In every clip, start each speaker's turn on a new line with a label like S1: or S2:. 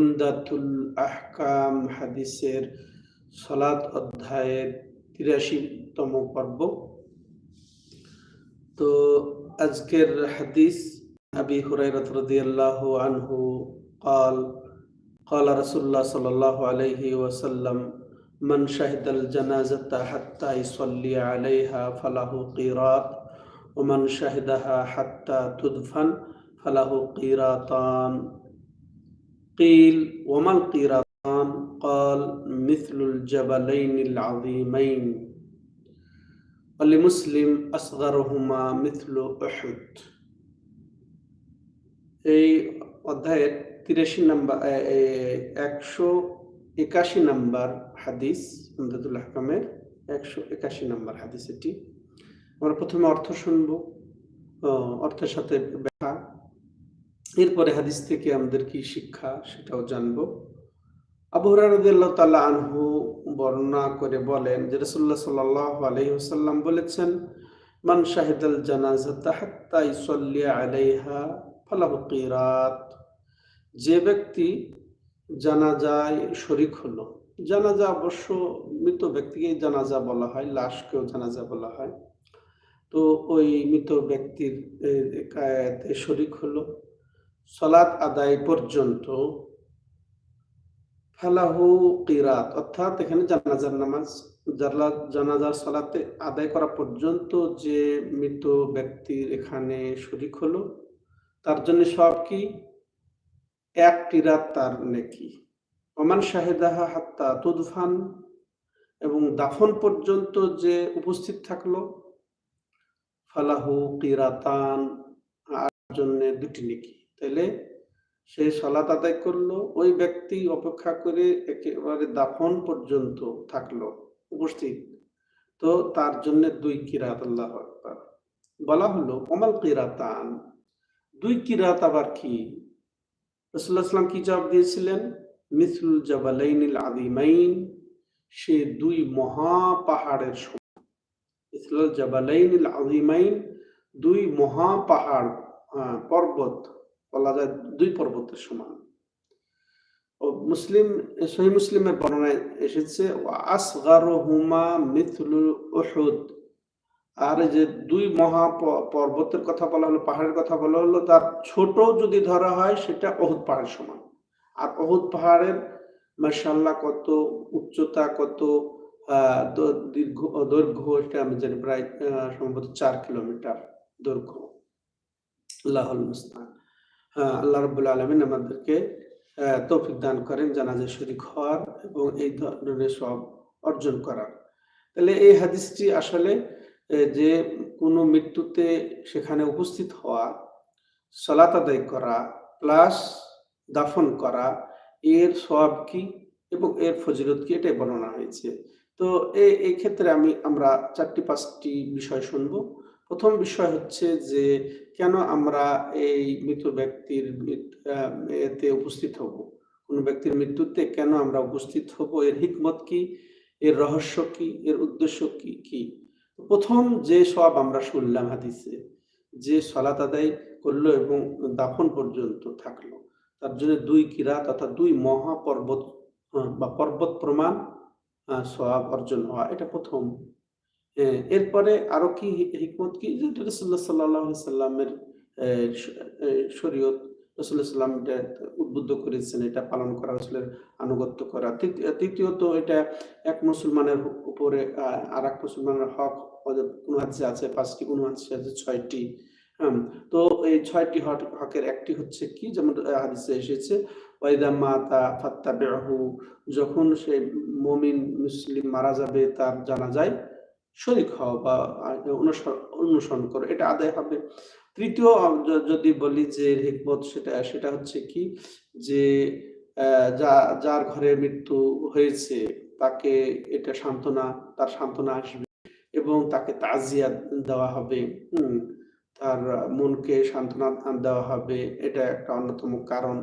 S1: উমদাতুল আহকাম হাদিসের সলাত অধ্যায়ের তিরাশিতম পর্ব তো আজকের হাদিস আবি হুরাইরাত রাদিয়াল্লাহু আনহু قال قال رسول الله صلى الله عليه وسلم من شهد الجنازة حتى يصلي عليها فله قيراط ومن شهدها حتى تدفن فله قيراطان قيل وما القيراطان قال مثل الجبلين العظيمين ولمسلم أصغرهما مثل أحد এই অধ্যায়ের তিরাশি নাম্বার একশো একাশি নাম্বার হাদিস আমদাদুল হাকামের একশো একাশি নাম্বার হাদিস এটি আমরা প্রথমে অর্থ শুনবো অর্থের সাথে ব্যাখ্যা এরপরে হাদিস থেকে আমাদের কি শিক্ষা সেটাও জানব। আবু হরারদুল্লাহ তাল্লাহ আনহু বর্ণনা করে বলেন যে রসুল্লাহ সাল্লাহ আলহিহাল্লাম বলেছেন, মান শাহিদাল জানাজা হাত্তা ইসল্লি আলাইহা ফালাহু কিরাত। যে ব্যক্তি জানাজায় শরিক হলো, জানাজা অবশ্য মৃত ব্যক্তিকে জানাজা বলা হয়, লাশকেও জানাজা বলা হয়। তো ওই মৃত ব্যক্তির শরিক হলো। সলাৎ আদায় পর্যন্ত ফালাহু কিরাত, অর্থাৎ এখানে জানাজার নামাজ জানাজার সলাতে আদায় করা পর্যন্ত যে মৃত ব্যক্তির এখানে শরিক হলো, তার জন্য সব কি? এক কিরাত তার নেকি। ওমান শাহেদাহা হাত্তা তুদফান, এবং দাফন পর্যন্ত যে উপস্থিত থাকল, ফালাহু কিরাতান, আর জন্য দুটি নেকি। তাইলে সে সলাত আদায় করল, ওই ব্যক্তি অপেক্ষা করে একেবারে দাফন পর্যন্ত থাকল, উপস্থিত। তো তার জন্য দুই কিরাত, আল্লাহ আকবার। বলা হলো অমাল কিরাতান, দুই কিরাত আবার কি? রসুল্লাহ সাল্লাম কি জবাব দিয়েছিলেন? মিসলুল জাবালাইনিল আদিমাইন সে দুই মহা পাহাড়ের সমান। মিসলুল জাবালাইনিল আদিমাইন দুই মহা পাহাড় পর্বত বলা যায় দুই পর্বতের সমান। ও মুসলিম, সহি মুসলিমের বর্ণনায় এসেছে আসগারহুমা মিথলুল উহুদ। আর যে দুই মহা পর্বতের কথা বলা হলো, পাহাড়ের কথা বলা হলো, তার ছোট যদি ধরা হয়, সেটা অহুদ পাহাড়ের সমান। আর অহুদ পাহাড়ের মার্শাল্লাহ কত উচ্চতা, কত দীর্ঘ, দৈর্ঘ্য, এটা আমি জানি, প্রায় সম্ভবত চার কিলোমিটার দৈর্ঘ্য। আল্লাহুল মুস্তান আল্লাহ রবুল্লা আলমিন আমাদেরকে তৌফিক দান করেন, জানাজা শরিক হওয়ার এবং এই ধরনের সব অর্জন করার। তাহলে এই হাদিসটি আসলে যে কোনো মৃত্যুতে সেখানে উপস্থিত হওয়া, সলাত আদায় করা, প্লাস দাফন করা, এর সব কি এবং এর ফজিলত কি, এটাই বর্ণনা হয়েছে। তো এই ক্ষেত্রে আমি আমরা চারটি, পাঁচটি বিষয় শুনব। প্রথম বিষয় হচ্ছে যে, কেন আমরা এই মৃত ব্যক্তির এতে উপস্থিত হব? কোন ব্যক্তির মৃত্যুতে কেন আমরা উপস্থিত হব? এর হিকমত কি? এর রহস্য কি? এর উদ্দেশ্য কি? কি? প্রথম যে সব আমরা শুনলাম হাদিসে, যে সলাত আদায় করল এবং দাফন পর্যন্ত থাকল, তার জন্য দুই কিরা তথা দুই মহাপর্বত বা পর্বত প্রমাণ সব অর্জন হওয়া, এটা প্রথম। এরপরে আরও কি হিকমত কি? রসুল্লাহ সাল্লাহ সাল্লামের শরীয়ত রসুল্লাহ সাল্লাম এটা উদ্বুদ্ধ করেছেন, এটা পালন করা রসুলের আনুগত্য করা। তৃতীয়ত এটা এক মুসলমানের উপরে আর এক মুসলমানের হক হাদিসে আছে? পাঁচটি হাদিসে আছে ছয়টি। তো এই ছয়টি হকের একটি হচ্ছে কি? যেমন হাদিসে এসেছে, ওয়াইদা মাতা ফাত্তা বেহু যখন সে মমিন মুসলিম মারা যাবে, তার জানা যায় শরিক হও বা অনুসরণ করো, এটা আদায় হবে। তৃতীয় যদি বলি যে হিকমত, সেটা সেটা হচ্ছে কি যে যা, যার ঘরে মৃত্যু হয়েছে, তাকে এটা সান্ত্বনা, তার সান্ত্বনা আসবে এবং তাকে তাজিয়া দেওয়া হবে, হম, তার মনকে সান্ত্বনা দেওয়া হবে, এটা একটা অন্যতম কারণ।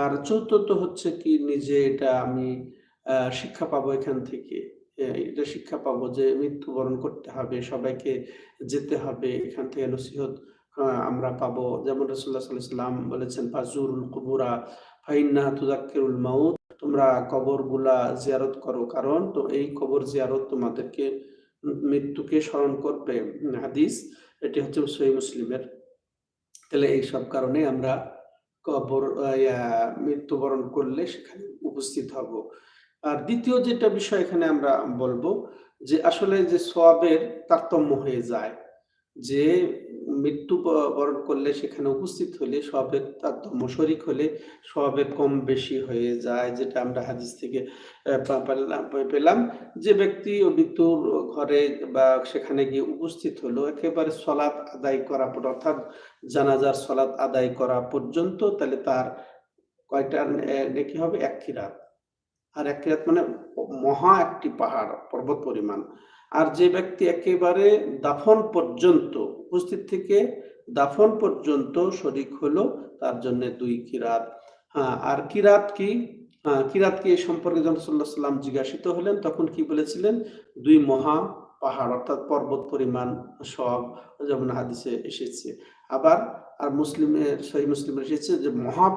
S1: আর চতুর্থ হচ্ছে কি, নিজে এটা আমি শিক্ষা পাবো এখান থেকে। এটা শিক্ষা পাবো যে মৃত্যুবরণ করতে হবে, সবাইকে যেতে হবে, এখান থেকে নসিহত আমরা পাবো। যেমন রসুল্লাহ সাল্লাম বলেছেন, ফাজুরুল কুবুরা ফাইন্নাহা তুযাক্কিরুল মাউত। তোমরা কবরগুলা জিয়ারত করো, কারণ তো এই কবর জিয়ারত তোমাদেরকে মৃত্যুকে স্মরণ করবে। হাদিস, এটি হচ্ছে সহি মুসলিমের। তাহলে এই সব কারণে আমরা কবর মৃত্যুবরণ করলে সেখানে উপস্থিত হব। আর দ্বিতীয় যেটা বিষয় এখানে আমরা বলব যে আসলে যে সবের তারতম্য হয়ে যায়, যে মৃত্যু বরণ করলে, সেখানে উপস্থিত হলে সবের তারতম্য, শরিক হলে সবের কম বেশি হয়ে যায়, যেটা আমরা হাদিস থেকে পেলাম। যে ব্যক্তি মৃত্যুর ঘরে বা সেখানে গিয়ে উপস্থিত হলো, একেবারে সলাৎ আদায় করা অর্থাৎ জানাজার সলাৎ আদায় করা পর্যন্ত, তাহলে তার কয়টা নেকি হবে? এক কিরাত। আর এক কিরাত মানে মহা একটি পাহাড়, পর্বত পরিমাণ। আর যে ব্যক্তি একেবারে দাফন পর্যন্ত, উপস্থিত থেকে দাফন পর্যন্ত শরিক হলো, তার জন্য দুই কিরাত। হ্যাঁ আর কিরাত কি? হ্যাঁ কিরাত কি এই সম্পর্কে যখন সাল্লাহ সাল্লাম জিজ্ঞাসিত হলেন, তখন কি বলেছিলেন? দুই মহা পাহাড়, অর্থাৎ পর্বত পরিমাণ সব, যেমন হাদিসে এসেছে। আবার আর মুসলিমের সেই মুসলিমের এসেছে যে মহা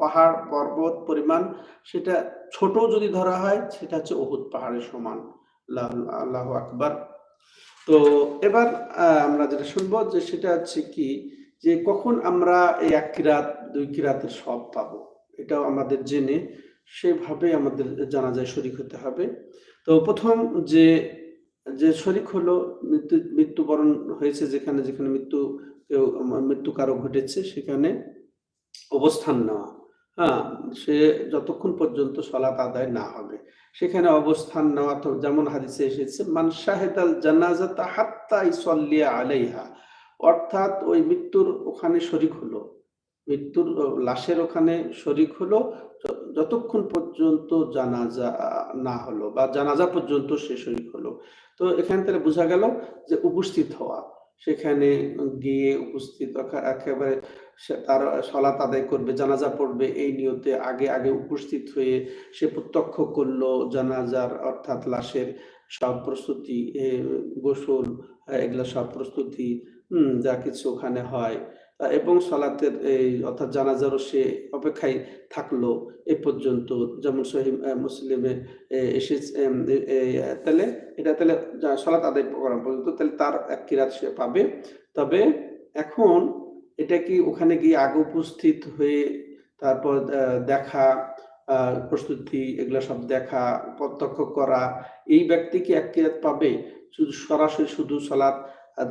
S1: পাহাড়, পর্বত পরিমাণ সেটা ছোট যদি ধরা হয় সেটা হচ্ছে অহুদ পাহাড়ের সমান। আল্লাহ আকবার। তো এবার আমরা যেটা শুনব যে সেটা হচ্ছে কি যে কখন আমরা এই এক কিরাত, দুই কিরাতের সব পাবো। এটাও আমাদের জেনে সেভাবে আমাদের জানা যায়, শরিক হতে হবে। তো প্রথম যে যে শরিক হলো মৃত্যু, মৃত্যুবরণ হয়েছে যেখানে যেখানে মৃত্যু মৃত্যু কারও ঘটেছে, সেখানে অবস্থান নেওয়া। হ্যাঁ সে যতক্ষণ পর্যন্ত সলাত আদায় না হবে, সেখানে অবস্থান নেওয়া তো যেমন হাদিসে এসেছে, মান শাহেদাল জানাজাতা হাত্তা ইসল্লিয়া আলাইহা অর্থাৎ ওই মৃত্যুর ওখানে শরিক হলো, মৃত্যুর লাশের ওখানে শরিক হলো যতক্ষণ পর্যন্ত জানাজা না হলো বা জানাজা পর্যন্ত শেষ শরিক হলো। তো এখান থেকে বোঝা গেল যে উপস্থিত হওয়া, সেখানে গিয়ে উপস্থিত একেবারে তার সলাত আদায় করবে, জানাজা পড়বে, এই নিয়তে আগে আগে উপস্থিত হয়ে সে প্রত্যক্ষ করল জানাজার অর্থাৎ লাশের সব প্রস্তুতি গোসল, এগুলা সব প্রস্তুতি যা কিছু ওখানে হয়। এবং সলাতের এই অর্থাৎ জানাজারও সে অপেক্ষায় থাকল এ পর্যন্ত। যেমন সহি মুসলিমে এসে তাহলে এটা তাহলে সলাত আদায় করা পর্যন্ত তাহলে তার এক কিরাত সে পাবে। তবে এখন এটা কি ওখানে গিয়ে আগে উপস্থিত হয়ে তারপর দেখা প্রস্তুতি, এগুলো সব দেখা, প্রত্যক্ষ করা, এই ব্যক্তি কি এক কিরাত পাবে? শুধু সরাসরি শুধু সলাৎ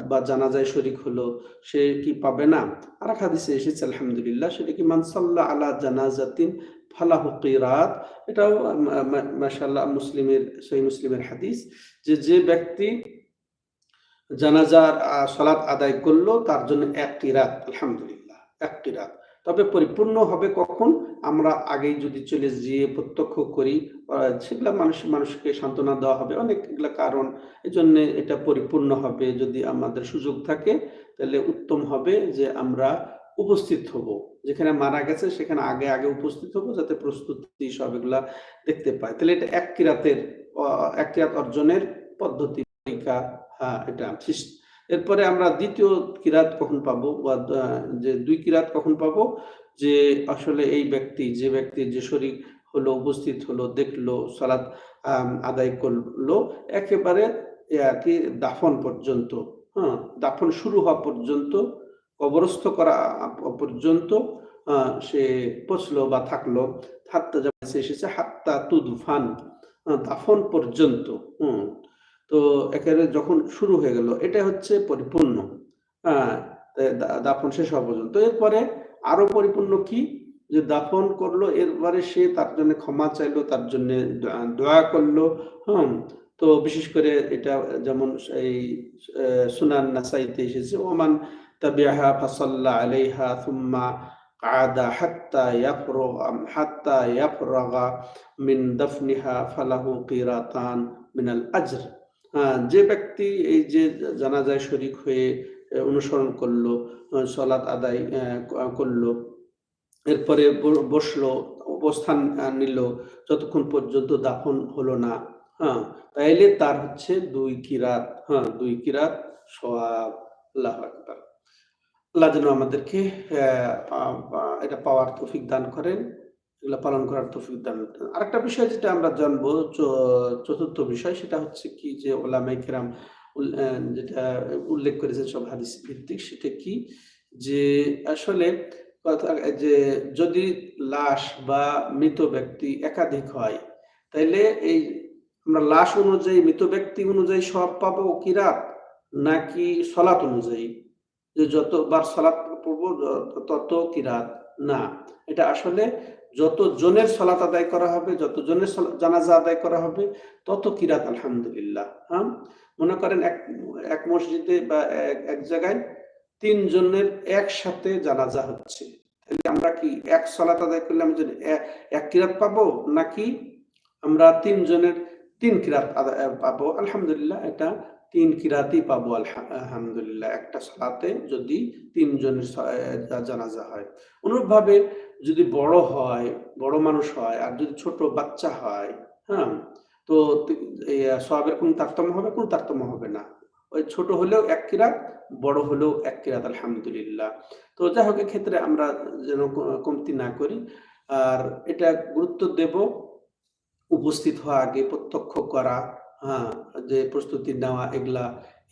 S1: বা জানাজায় শরিক হলো, সে কি পাবে না? আর এক হাদিসে এসেছে, আলহামদুলিল্লাহ সেটা কি মানসাল্লাহ আলা জানাজাতিন ফালাহু কিরাত। এটাও মাশাআল্লাহ মুসলিমের সহি মুসলিমের হাদিস যে যে ব্যক্তি জানাজার সালাত আদায় করল, তার জন্য এক কিরাত, আলহামদুলিল্লাহ, এক কিরাত। তবে পরিপূর্ণ হবে কখন? আমরা আগেই যদি চলে যেয়ে প্রত্যক্ষ করি সেগুলা মানুষ, মানুষকে সান্ত্বনা দেওয়া হবে। অনেকগুলা কারণ। এই জন্য এটা পরিপূর্ণ হবে। যদি আমাদের সুযোগ থাকে, তাহলে উত্তম হবে যে আমরা উপস্থিত হব। যেখানে মারা গেছে, সেখানে আগে আগে উপস্থিত হব যাতে প্রস্তুতি সব এগুলা দেখতে পায় তাহলে এটা এক কিরাতের এক কিরাত অর্জনের পদ্ধতি। হ্যাঁ এটা এরপরে আমরা দ্বিতীয় কিরাত কখন পাবো? বা যে দুই কিরাত কখন পাবো? যে আসলে এই ব্যক্তি, যে ব্যক্তি যে শরীর হলো, উপস্থিত হলো, দেখল, সালাত আদায় করল, একেবারে কি, দাফন পর্যন্ত হ্যাঁ দাফন শুরু হওয়া পর্যন্ত, কবরস্থ করা পর্যন্ত সে পচলো বা থাকল, হাত্তা যেমন এসেছে, হাত্তা তুদফান দাফন পর্যন্ত, হম। তো একেবারে যখন শুরু হয়ে গেল এটা হচ্ছে পরিপূর্ণ। হ্যাঁ দাফন শেষ হওয়া পর্যন্ত। এরপরে আরও পরিপূর্ণ কি? যে দাফন করল, এরপরে সে তার জন্য ক্ষমা চাইলো, তার জন্য দোয়া করল, হম? তো বিশেষ করে এটা যেমন এই সুনান নাসাইতে এসেছে, ওমান তাবিয়াহা ফাসাল্লা আলাইহা থুম্মা আদা হাত্তা ইয়াফরগ, হাত্তা ইয়াফরগা মিন দফনিহা ফালাহু কিরাতান মিনাল আজর। যে ব্যক্তি এই যে জানাজায় শরিক হয়ে অনুসরণ করল সলাৎ আদায় করল, এরপরে বসল, অবস্থান নিল, যতক্ষণ পর্যন্ত দাফন হলো না হ্যাঁ তাইলে তার হচ্ছে দুই কিরাত হ্যাঁ দুই কিরাত সোয়াব আল্লাহ আল্লাহ যেন আমাদেরকে এটা পাওয়ার তৌফিক দান করেন। এগুলো পালন করার তৌফিক দান আরেকটা বিষয় যেটা আমরা জানব চতুর্থ বিষয়, সেটা হচ্ছে কি যে ওলামাই কেরাম যেটা উল্লেখ করেছেন সব হাদিস ভিত্তিক, সেটা কি যে আসলে যে যদি লাশ বা মৃত ব্যক্তি একাধিক হয়, তাইলে এই আমরা লাশ অনুযায়ী, মৃত ব্যক্তি অনুযায়ী সব পাবো কিরাত নাকি সলাত অনুযায়ী? যে যতবার সলাত পড়ব তত কিরাত না। এটা আসলে যত জনের সলাত আদায় করা হবে যত জনের জানাজা আদায় করা হবে, তত কিরাত আলহামদুলিল্লাহ। হ্যাঁ? মনে করেন এক এক মসজিদে বা এক জায়গায় তিন জনের একসাথে জানাজা হচ্ছে। তাহলে আমরা কি এক সলাত আদায় করলে আমি যদি এক কিরাত পাবো? নাকি আমরা তিন জনের তিন কিরাত পাবো? আলহামদুলিল্লাহ, এটা তিন কিরাতই পাবো আলহা- আলহামদুলিল্লাহ। একটা সালাতে যদি তিনজনের জানাজা হয়। অনুরূপভাবে যদি বড় হয়, বড় মানুষ হয়, আর যদি ছোট বাচ্চা হয় হ্যাঁ তো সবের কোনো তারতম্য হবে, কোনো তারতম্য হবে না। ওই ছোট হলেও এক কিরাত, বড় হলেও এক কিরাত, আলহামদুলিল্লাহ। তো যাই হোক ক্ষেত্রে আমরা যেন কমতি না করি। আর এটা গুরুত্ব দেব, উপস্থিত হওয়া আগে, প্রত্যক্ষ করা যে প্রস্তুতি নেওয়া, এগুলা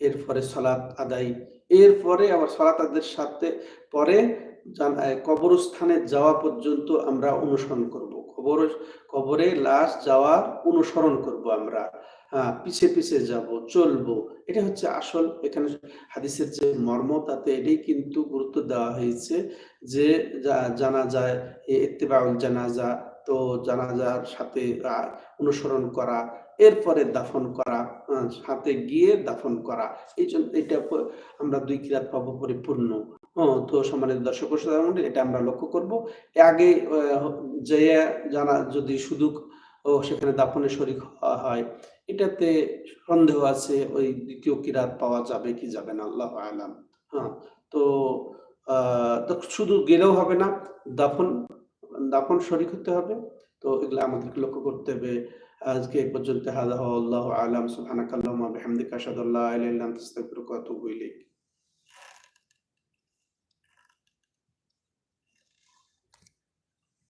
S1: এরপরে সলাৎ আদায়। এরপরে আবার সলাৎ আদায়ের সাথে পরে কবরস্থানে যাওয়া পর্যন্ত আমরা অনুসরণ করব। কবর, কবরে লাশ যাওয়ার অনুসরণ করব আমরা। হ্যাঁ পিছে পিছে যাব, চলবো। এটা হচ্ছে আসল। এখানে হাদিসের যে মর্ম, তাতে এটাই কিন্তু গুরুত্ব দেওয়া হয়েছে যে জানা যায় ইত্তেবাউল জানাজা তো জানাজার সাথে অনুসরণ করা, এরপরে দাফন করা সাথে গিয়ে দাফন করা, এই জন্য এটা আমরা দুই কিরাত পাবো পরিপূর্ণ। তো সম্মানিত দর্শক এটা আমরা লক্ষ্য করব। আগে যে জানা, যদি শুধু সেখানে দাফনে শরিক হয়, এটাতে সন্দেহ আছে, ওই দ্বিতীয় কিরাত পাওয়া যাবে কি যাবে না, আল্লাহ আলাম। হ্যাঁ তো শুধু গেলেও হবে না, দাফন দাফন শরিক হতে হবে। তো এগুলো আমাদেরকে লক্ষ্য করতে হবে। আজকে এ পর্যন্ত হাজা আল্লাহ আলাম, সুবহানাকাল্লাহুম্মা বিহামদিকা আশহাদু আল্লা ইলাহা ইল্লা আনতা আস্তাগফিরুকা